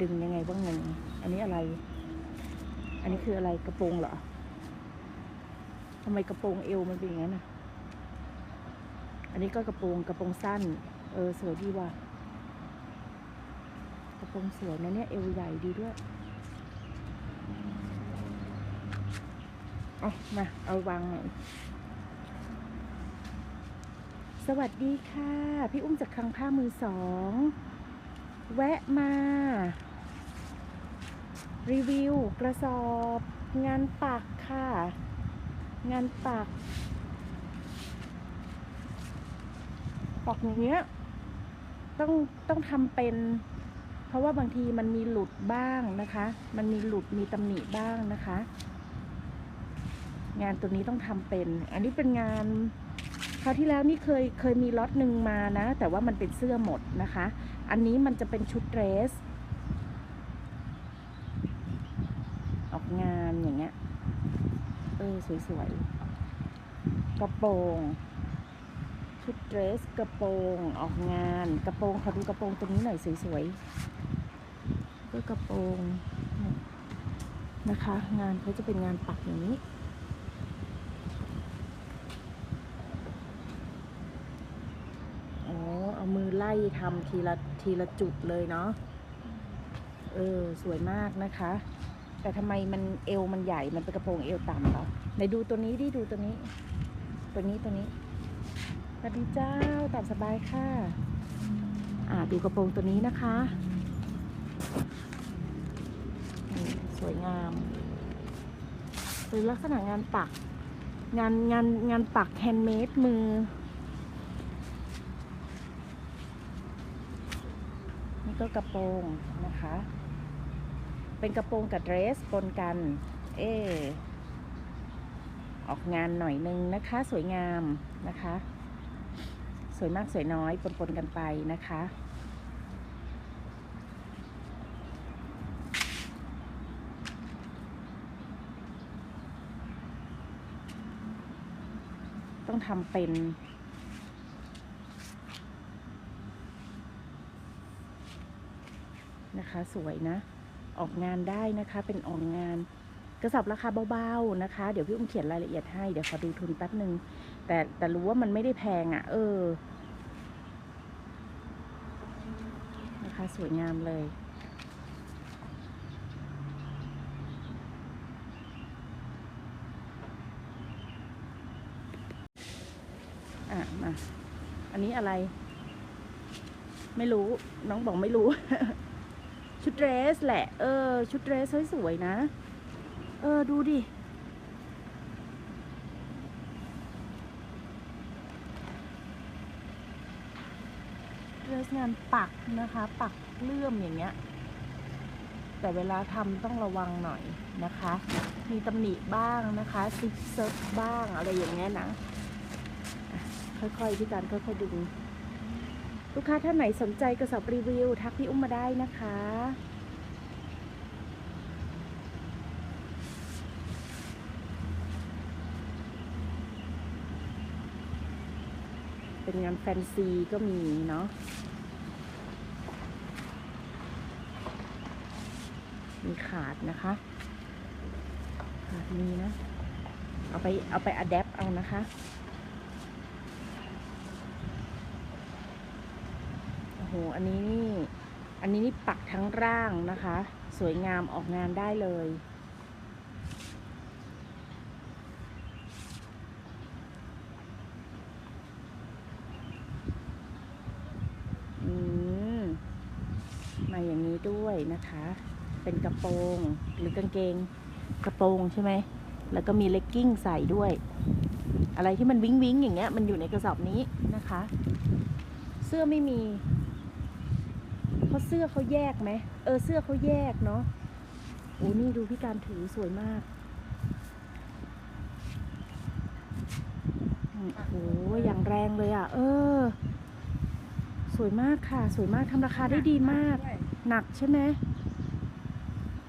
ดึงยังไงบ้างงงอันนี้อะไร อันนี้คืออะไรกระโปรงเหรอทำไมกระโปรงเอวมันเป็นอย่างนั้นอะ อันนี้ก็กระโปรงกระโปรงสั้น เออสวยดีว่ะ กระโปรงสวยนะเนี่ยเอวใหญ่ดีด้วยเอามาเอาวางหน่อยสวัสดีค่ะ พี่อุ้มจากคลังผ้ามือสอง แวะมา รีวิวกระสอบ งานปักค่ะ งานปักปักอย่างเงี้ยต้องต้องทำเป็น เพราะว่าบางทีมันมีหลุดบ้างนะคะ มันมีหลุดมีตำหนิบ้างนะคะ งานตัวนี้ต้องทำเป็น อันนี้เป็นงานคราวที่แล้วนี่เคยเคยมีล็อตหนึ่งมานะ แต่ว่ามันเป็นเสื้อหมดนะคะ อันนี้มันจะเป็นชุดเดรส ออก งานอย่างเงี้ย เออ สวยๆ กระโปรง ชุดเดรสกระโปรงออกงาน กระโปรงขอดูกระโปรงตรงนี้หน่อยสวยๆก็กระโปรงเนี่ยนะคะ งานเขาจะเป็นงานปักอย่างนี้อ๋อเอามือไล่ทำทีละทีละจุดเลยเนาะ เออ สวยมากนะคะ แต่ทำไมมันเอวมันใหญ่ มันเป็นกระโปรงเอวต่ำเหรอไหนดูตัวนี้ดิดูตัวนี้ ตัวนี้ตัวนี้สวัสดีเจ้าตามสบายค่ะ อ่าดูกระโปรงตัวนี้นะคะสวยงามเป็นลักษณะงานปัก งานงานงานปักแฮนด์เมดมือ นี่ก็กระโปรงนะคะ เป็นกระโปรงกับเดรสปนกัน เออออกงานหน่อยนึงนะคะ สวยงามนะคะ สวยมากสวยน้อยปนๆกันไปนะคะต้องทำเป็น นะคะ สวยนะ ออกงานได้นะคะ เป็นออกงานกระสอบราคาเบาๆนะคะ เดี๋ยวพี่อุ้มเขียนรายละเอียดให้ เดี๋ยวขอดูทุนแป๊บหนึ่งแต่แต่รู้ว่ามันไม่ได้แพงอะ่ะ เออ นะคะสวยงามเลย อะ มา อันนี้อะไร ไม่รู้ น้องบอกไม่รู้ ชุดเดรสแหละ เออ ชุดเดรสสวยๆนะ เออ ดูดิ เดรสงานปักนะคะ ปักเลื่อมอย่างเงี้ย แต่เวลาทำต้องระวังหน่อยนะคะ มีตำหนิบ้างนะคะซิกเซิร์ฟบ้างอะไรอย่างเงี้ยนะ ค่อยๆพี่การค่อยๆดึง ลูกค้าท่านไหนสนใจกระสอบรีวิว ทักพี่อุ้มมาได้นะคะ เป็นงานแฟนซีก็มีเนาะมีขาดนะคะขาดมีนะ เอาไปเอาไปอัดแอปเอานะคะ โอ้โห อันนี้นี่ อันนี้นี่ปักทั้งร่างนะคะ สวยงามออกงานได้เลย อืม มาอย่างนี้ด้วยนะคะ เป็นกระโปรงหรือกางเกงกระโปรงใช่ไหม แล้วก็มีเลกกิ้งใส่ด้วย อะไรที่มันวิ้งวิ้งอย่างเงี้ย มันอยู่ในกระสอบนี้นะคะ เสื้อไม่มี เพราะเสื้อเขาแยกไหมเออเสื้อเขาแยกเนาะโอ้นี่ดูพี่การถือสวยมากอืมโอ้โหอย่างแรงเลยอะ เออ สวยมากค่ะ สวยมากทำราคาได้ดีมาก หนักใช่ไหม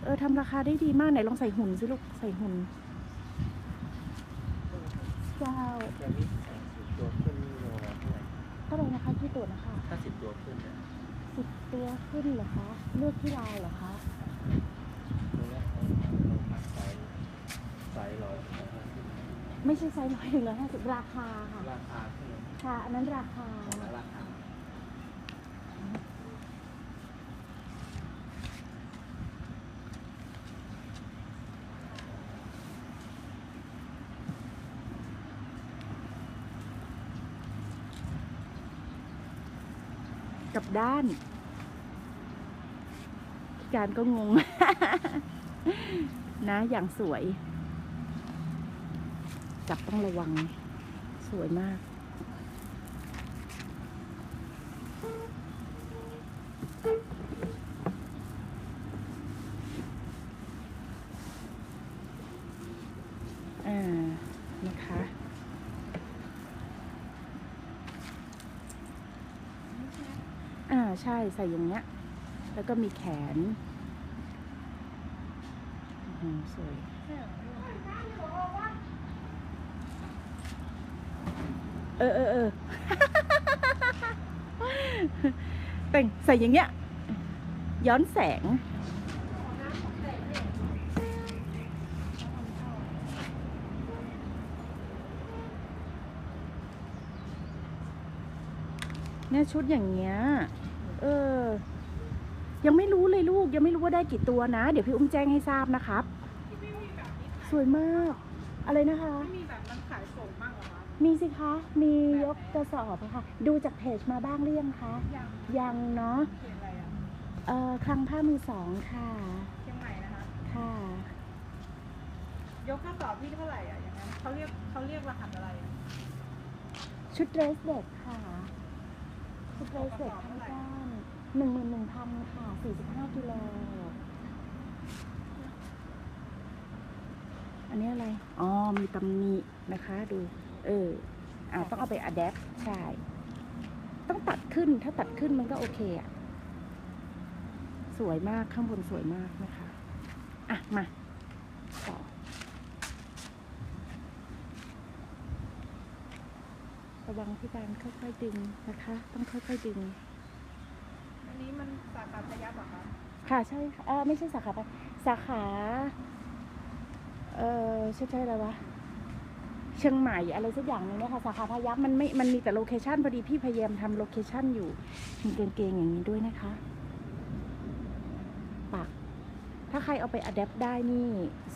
เออทำราคาได้ดีมากไหนลองใส่หุ่นสิลูกใส่หุ่นเจ้าจะมีสิบตัวขึ้นนี่โลละเท่าไหร่เท่าไหร่นะคะที่ตัวจนะคะถ้าสิบตัวขึ้นเนี่ยสิบ ตัวขึ้นเหรอคะ เลือกที่ลายเหรอคะตัวเนี้ยเราพักไซส์ไซส์ร้อยไม่ใช่ไซส์ร้อยหนึ่งร้อยห้าสิบราคาค่ะราคาขึ้นค่ะอันนั้นราคาและราคากลับด้านพี่ การก็งง นะ อย่างสวย จับต้องระวัง สวยมาก อ่า นะคะอ่าใช่ ใส่อย่างเงี้ย แล้วก็มีแขนสวยเออเออเออแต่งใส่อย่างเงี้ย ย้อนแสง เนี่ยชุดอย่างเงี้ย เออ ยังไม่รู้เลยลูกยังไม่รู้ว่าได้กี่ตัวนะ เดี๋ยวพี่อุ้มแจ้งให้ทราบนะครับ สวยมาก อะไรนะคะไม่มีแบบมันขายส่งบ้างเหรอคะ มีสิคะ มียกกระสอบอะค่ะ ดูจากเพจมาบ้างหรือยังคะ ยังยังเนาะเขียนอะไรอะเอ่อคลังผ้ามือสองค่ะ เชียงใหม่นะคะ ค่ะ ยกกระสอบที่เท่าไหร่อะอย่างนั้นเขาเรียกเขาเรียกรหัสอะไรอะชุดเดรสเด็กค่ะ ชุดเดรสเด็กทั้งก้าน หนึ่งหมื่นหนึ่งพันค่ะสี่สิบห้ากิโล อันนี้อะไร อ๋อ มีตำหนินะคะ ดู เออ อ่าต้องเอาไปอัดแอปใช่ ต้องตัดขึ้น ถ้าตัดขึ้นมันก็โอเคอะสวยมาก ข้างบนสวยมากนะคะ อะ มาต่อระวังที่การค่อยๆดึงนะคะ ต้องค่อยๆดึงอันนี้มันสาขาพยับเหรอคะค่ะใช่ค่ะเออไม่ใช่สาขาปสาขา เออใช่ใช่อะไรวะเชียงใหม่อะไรสักอย่างหนึงเนี่ยค่ะสาขาพายัพมันไม่มันมีแต่โลเคชันพอดีพี่พยายามทำโลเคชันอยู่มีเกงๆอย่างนี้ด้วยนะคะปักถ้าใครเอาไปอัดแอปได้นี่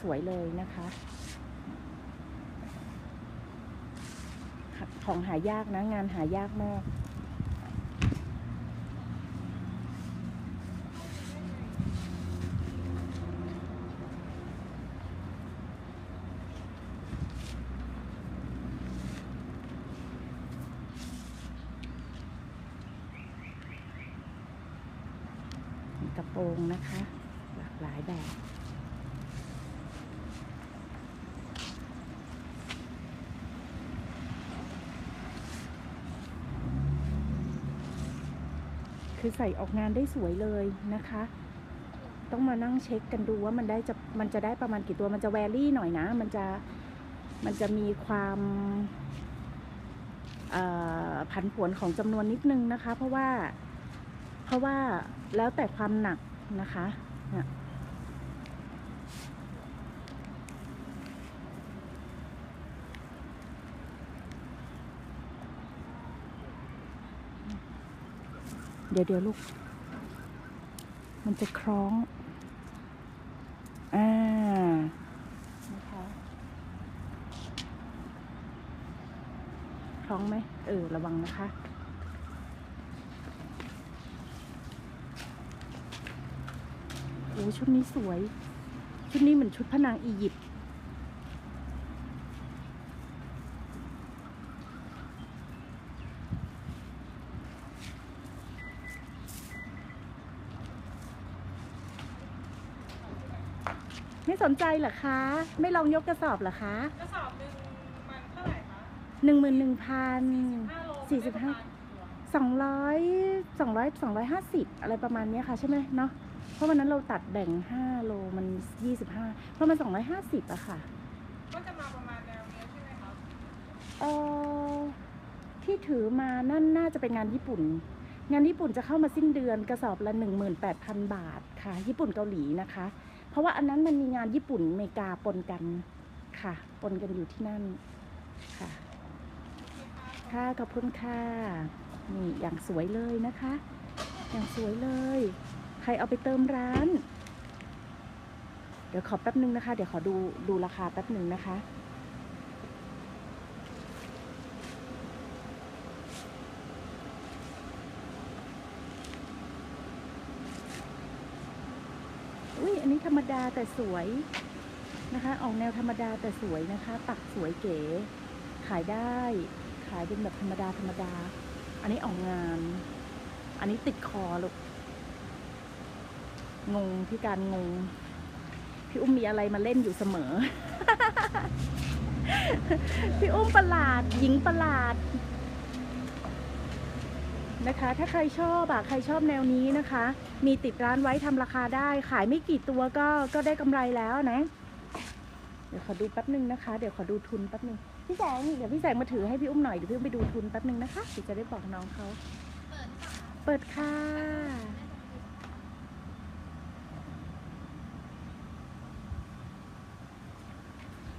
สวยเลยนะคะ ของหายากนะ งานหายากมากระโปรงนะคะ หลากหลายแบบ คือ ใส่ออกงานได้สวยเลยนะคะ ต้องมานั่งเช็คกันดูว่ามันได้จะมันจะได้ประมาณกี่ตัวมันจะแวรี่หน่อยนะ มันจะมันจะมีความผันผวนของจำนวนนิดนึงนะคะ เพราะว่าเพราะว่าแล้วแต่ความหนักนะคะ เดี๋ยวเดี๋ยวลูก มันจะคล้อง อ่า นะคะคล้องไหม เออ ระวังนะคะ โอ้ชุดนี้สวย ชุดนี้เหมือนชุดพระนางอียิปต์ สนใจเหรอคะ ไม่ลองยกกระสอบเหรอคะกระสอบหนึ่งมันเท่าไหร่คะหนึ่งหมื่นหนึ่งพันห้าโลสี่สิบห้าได้ประมณกี่ตัวสองร้อยสองร้อยสองร้อยห้าสิบอะไรประมาณเนี้ยค่ะใช่ไหมเนาะเพราะวันนั้นเราตัดแบ่งห้าโลมันยี่สิบห้าเพราะมันสองร้อยห้าสิบอะค่ะ ก็จะมาประมาณแนวเนี้ยใช่ไหมคะเออที่ถือมานั่นน่าจะเป็นงานญี่ปุ่น งานญี่ปุ่นจะเข้ามาสิ้นเดือนกระสอบละ18,000บาทค่ะ ญี่ปุ่นเกาหลีนะคะ เพราะว่าอันนั้นมันมีงานญี่ปุ่นอเมริกาปนกันค่ะ ปนกันอยู่ที่นั่นค่ะ ค่ะขอบคุณค่ะนี่อย่างสวยเลยนะคะ อย่างสวยเลย ใครเอาไปเติมร้าน เดี๋ยวขอแป๊บนึงนะคะ เดี๋ยวขอดูดูราคาแป๊บนึงนะคะ อุ้ยอันนี้ธรรมดาแต่สวยนะคะ ออกแนวธรรมดาแต่สวยนะคะ ปักสวยเก๋ ขายได้ ขายเป็นแบบธรรมดาธรรมดา อันนี้ออกงาน อันนี้ติดคอลูก งงพี่การงง พี่อุ้มมีอะไรมาเล่นอยู่เสมอ พี่อุ้มประหลาด หญิงประหลาดนะคะ ถ้าใครชอบอะใครชอบแนวนี้นะคะ มีติดร้านไว้ทำราคาได้ ขายไม่กี่ตัวก็ก็ได้กำไรแล้วนะ เดี๋ยวขอดูแป๊บนึงนะคะ เดี๋ยวขอดูทุนแป๊บนึงพี่แสงเดี๋ยวพี่แสงมาถือให้พี่อุ้มหน่อยเดี๋ยวพี่อุ้มไปดูทุนแป๊บนึงนะคะเดี๋ยวจะได้บอกน้องเขาเปิดค่ะ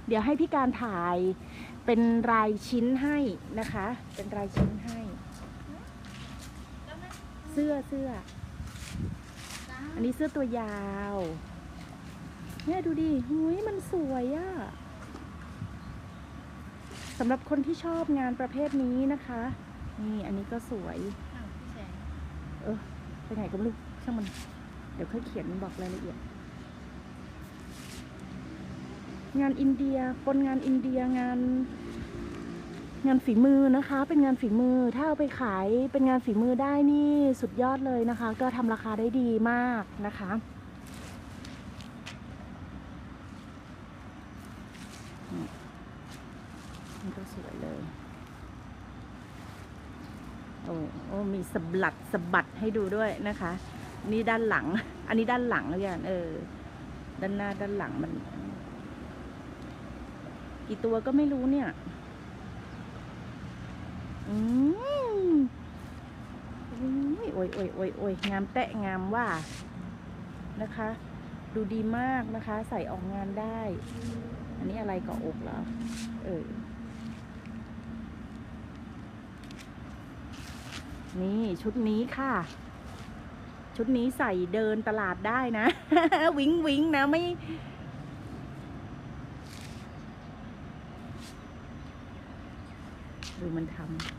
เดี๋ยวให้พี่การถ่ายเป็นรายชิ้นให้นะคะ เป็นรายชิ้นให้ เสื้อเสื้อ อันนี้เสื้อตัวยาวเนี่ยดูดิหุยมันสวยอะสำหรับคนที่ชอบงานประเภทนี้นะคะ นี่อันนี้ก็สวย เออไปไหนก็ไม่รู้ช่างมัน เดี๋ยวค่อยเขียนบอกรายละเอียด งานอินเดียปนงานอินเดียงาน งานฝีมือนะคะ เป็นงานฝีมือ ถ้าเอาไปขายเป็นงานฝีมือได้นี่สุดยอดเลยนะคะ ก็ทำราคาได้ดีมากนะคะนี่นี่ก็สวยเลย โอ้โอ้มีสบัดสบัดให้ดูด้วยนะคะ นี่ด้านหลัง อันนี้ด้านหลังแล้วกันเออ ด้านหน้าด้านหลังมัน กี่ตัวก็ไม่รู้เนี่ย อืมอุ้ยโอ้ยโอ้ยโอ้ยโอ้ยงามแตะงามว่านะคะ ดูดีมากนะคะ ใส่ออกงานได้ อันนี้อะไรเกาะอกเหรอเออนี่ชุดนี้ค่ะ ชุดนี้ใส่เดินตลาดได้นะ วิงวิงนะไม่ดูมันทำ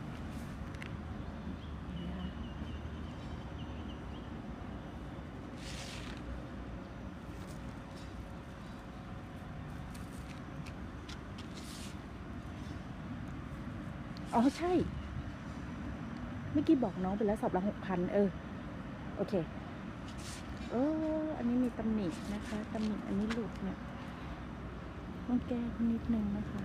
อ๋อใช่ เมื่อกี้บอกน้องไปแล้วสอบละหกพันเออ โอเค เออ อันนี้มีตำหนินะคะตำหนิอันนี้หลุดเนี่ยต้องแก้นิดนึงนะคะ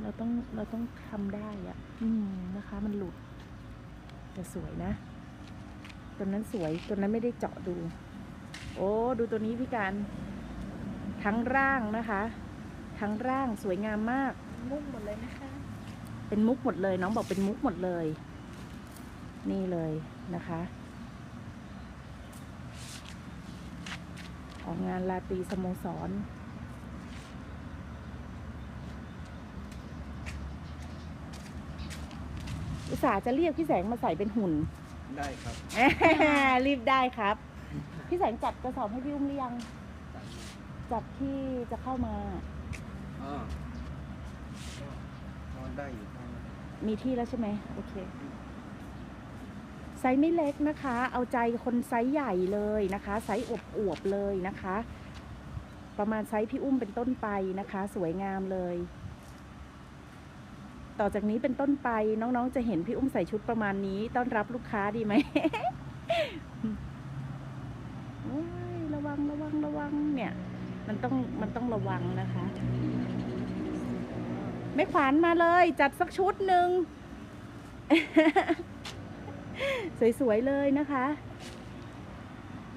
เราต้องเราต้องทำได้อะอืมนะคะ มันหลุดแต่สวยนะตัวนั้นสวยตัวนั้นไม่ได้เจาะดู โอ้ ดูตัวนี้พี่การ ทั้งร่างนะคะ ทั้งร่างสวยงามมาก มุ่งหมดเลยนะคะ เป็นมุกหมดเลย น้องบอกเป็นมุกหมดเลย นี่เลยนะคะออกงานลาตรีสโมสร อุตส่าห์จะเรียกพี่แสงมาใส่เป็นหุ่น ได้ครับ รีบได้ครับ พี่แสงจัดกระสอบให้พี่อุ้มหรือยังสั่งมาจัดที่จะเข้ามา อ๋อก็ก็ได้อยู่ครับมีที่แล้วใช่ไหมโอเค ไซส์ไม่เล็กนะคะ เอาใจคนไซส์ใหญ่เลยนะคะ ไซส์อวบๆเลยนะคะ ประมาณไซส์พี่อุ้มเป็นต้นไปนะคะ สวยงามเลย ต่อจากนี้เป็นต้นไปน้องๆ จะเห็นพี่อุ้มใส่ชุดประมาณนี้ ต้อนรับลูกค้าดีไหมโอ้ยระวังระวังระวังเนี่ย มันต้องมันต้องระวังนะคะ ไม่ขวานมาเลย จัดสักชุดหนึ่ง สวย ๆ เลยนะคะ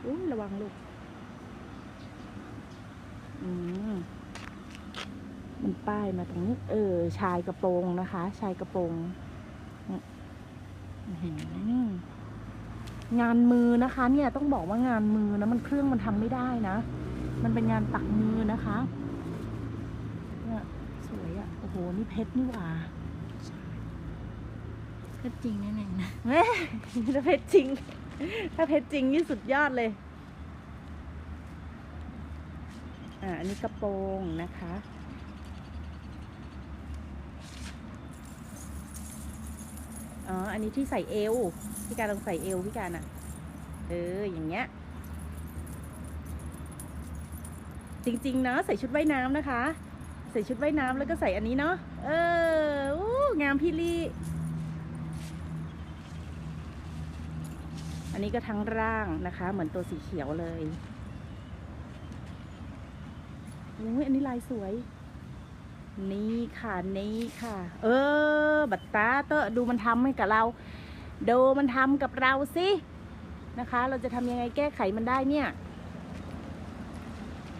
อุ้ยระวังลูก อืมมันป้ายมาตรงนี้ เออ ชายกระโปรงนะคะ ชายกระโปรงอื้อหืองานมือนะคะ เนี่ยต้องบอกว่างานมือนะ มันเครื่องมันทำไม่ได้นะ มันเป็นงานปักมือนะคะเนี่ยสวยอะ่ะโอ้โห นี่เพชรนี่หว่าก็จริงนั่นเองนะแม่ถ้าเพชรจริง ถ้าเพชรจริงนี่สุดยอดเลย อ่าอันนี้กระโปรงนะคะอ๋อ อันนี้ที่ใส่เอว พี่การลองใส่เอวพี่การอะเออ อย่างเงี้ย จริง ๆ นะ ใส่ชุดว่ายน้ำนะคะ ใส่ชุดว่ายน้ำแล้วก็ใส่อันนี้เนาะเอออู้งามพี่ลี่อันนี้ก็ทั้งร่างนะคะ เหมือนตัวสีเขียวเลยอุ้ยอันนี้ลายสวย นี่ค่ะนี่ค่ะ เออ บัตตาเตอดูมันทำให้กับเราดูมันทำกับเราสินะคะ เราจะทำยังไงแก้ไขมันได้เนี่ย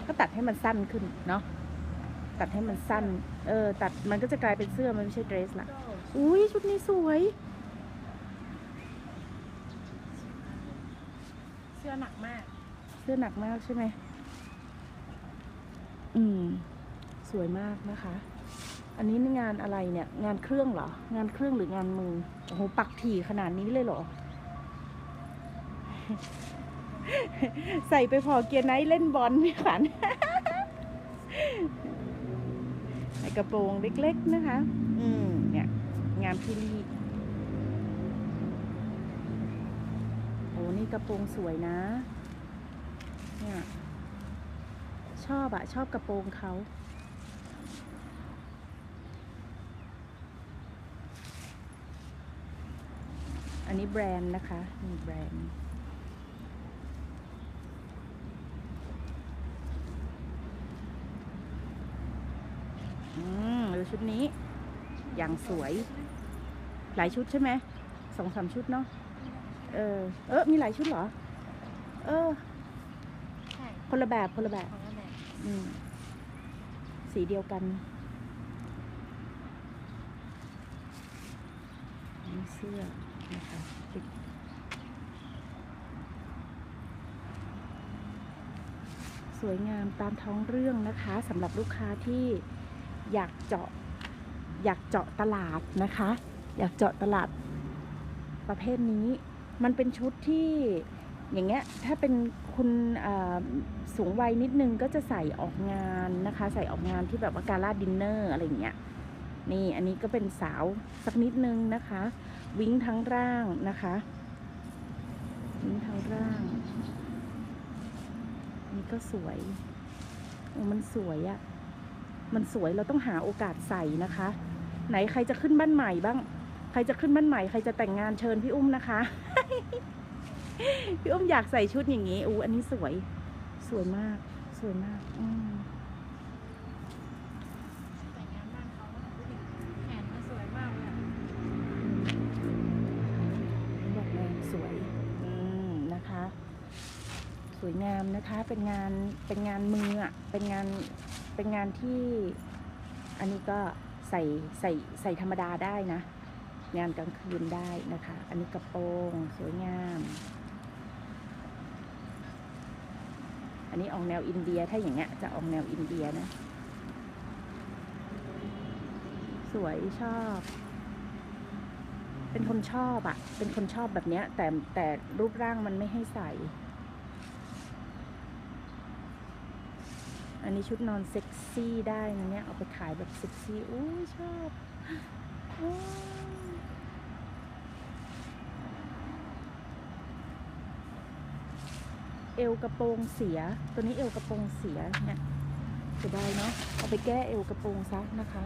ก็ตัดให้มันสั้นขึ้นเนาะ ตัดให้มันสั้น เออ ตัดมันก็จะกลายเป็นเสื้อมันไม่ใช่เดรสละอุ้ยชุดนี้สวย เสื้อหนักมาก เสื้อหนักมากใช่ไหม อืม สวยมากนะคะ อันนี้งานอะไรเนี่ย งานเครื่องเหรอ งานเครื่องหรืองานมือ โอ้โห ปักถี่ขนาดนี้เลยเหรอ ใส่ไปพอเกียร์ไนท์เล่นบอลไม่ขันในก ระโปรงเล็ก ๆนะคะ อืมเนี่ย งานพี่ลีโอ้นี่กระโปรงสวยนะ เนี่ย ชอบอะชอบกระโปรงเขาอันนี้แบรนด์นะคะนี่แบรนด์ อืมดู ชุดนี้ อย่างสวย หลายชุดใช่ไหมสองสามชุดเนาะเออ เออมีหลายชุดเหรอ เออใช่คนละแบบคนละแบบของละแบบ อืม สีเดียวกันอันนี้เสื้อนะคะติดสวยงามตามท้องเรื่องนะคะสำหรับลูกค้าที่ อยากเจาะอยากเจาะตลาดนะคะ อยากเจาะตลาดประเภทนี้ มันเป็นชุดที่อย่างเงี้ยถ้าเป็นคุณสูงวัยนิดนึงก็จะใส่ออกงานนะคะ ใส่ออกงานที่แบบว่าการ่าดินเนอร์อะไรอย่างเงี้ยนี่อันนี้ก็เป็นสาวสักนิดนึงนะคะ วิ้งทั้งร่างนะคะ วิ้งทั้งร่าง นี่ก็สวยโอ้มันสวยอะ มันสวยเราต้องหาโอกาสใส่นะคะ ไหนใครจะขึ้นบ้านใหม่บ้าง ใครจะขึ้นบ้านใหม่ใครจะแต่งงานเชิญพี่อุ้มนะคะ พี่อุ้มอยากใส่ชุดอย่างนี้อู้อันนี้สวย สวยมาก สวยมาก อืมแต่งงานบ้านเขาอะดูดิแขนมันสวยมากเลยอะบอกเลยสวยอืมนะคะ สวยงามนะคะ เป็นงาน เป็นงานมืออะ เป็นงาน เป็นงานที่อันนี้ก็ใส่ใส่ใส่ธรรมดาได้นะ งานกลางคืนได้นะคะ อันนี้กระโปรงสวยงาม อันนี้ออกแนวอินเดียถ้าอย่างเงี้ยจะออกแนวอินเดียนะ สวยชอบ เป็นคนชอบอะเป็นคนชอบแบบเนี้ยแต่แต่รูปร่างมันไม่ให้ใส่ อันนี้ชุดนอนเซ็กซี่ได้นะเนี่ย เอาไปขายแบบเซ็กซี่อู้ชอบว้าวเอวกระโปรงเสีย ตัวนี้เอวกระโปรงเสียเนี่ยจะได้เนาะ เอาไปแก้เอวกระโปรงซะนะคะ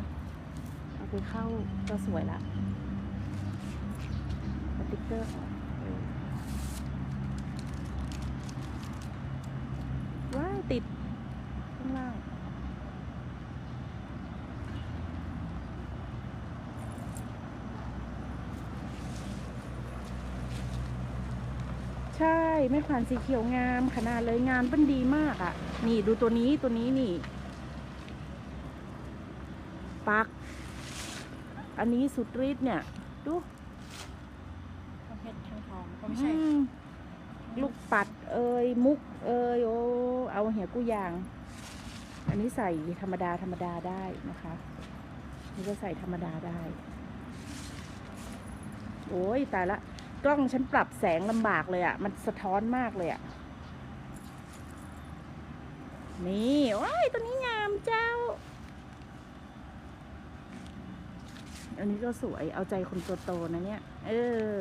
เอาไปเข้าก็สวยละสติ๊กเกอร์ออกว้าติดข้างล่าง ใช่ไม่ผ่านสีเขียวงามขนาดเลยงานเป็นดีมากอะ่ะ นี่ดูตัวนี้ตัวนี้นี่ ปัก อันนี้สุดฤทธิ์เนี่ย ดูอ๋อไม่ใช่อืมลูกปัดเอ่ยมุกเอ่ยโอ้เอาเหี่ยกู้ยาง อันนี้ใส่ธรรมดาธรรมดาได้นะคะนี่ก็ใส่ธรรมดาได้ โอ้ยตายละ กล้องฉันปรับแสงลำบากเลยอะ่ะ มันสะท้อนมากเลยอะ่ะ นี่ว้ายตัวนี้งามเจ้า อันนี้ก็สวยเอาใจคนโตๆนะเนี่ย เออ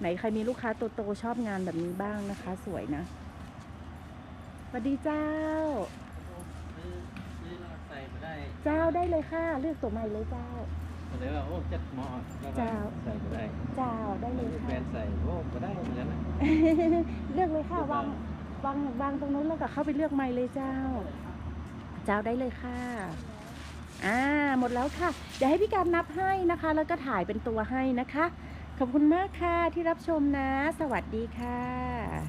ไหนใครมีลูกค้าโตๆชอบงานแบบนี้บ้างนะคะ สวยนะสวัสดีเจ้าซื้อซื้อแล้วใส่มาได้เจ้าได้เลยค่ะ เลือกตัวใหม่เลยเจ้าก็ เลยว่าโอ้จัดเหมาะแล้วก็เจ้า ใส่มาได้เจ้าได้เลยแฟค่ะ นใส่โอ้ก็ได้เหมือนกันนะ เลือกเลยค่ะเลือกวางวางวางตรงนู้นแล้วก็เข้าไปเลือกใหม่เลยเจ้า เจ้าได้เลยค่ะ อ่าหมดแล้วค่ะเดี๋ยวให้พี่การนับให้นะคะ แล้วก็ถ่ายเป็นตัวให้นะคะ ขอบคุณมากค่ะที่รับชมนะ สวัสดีค่ะ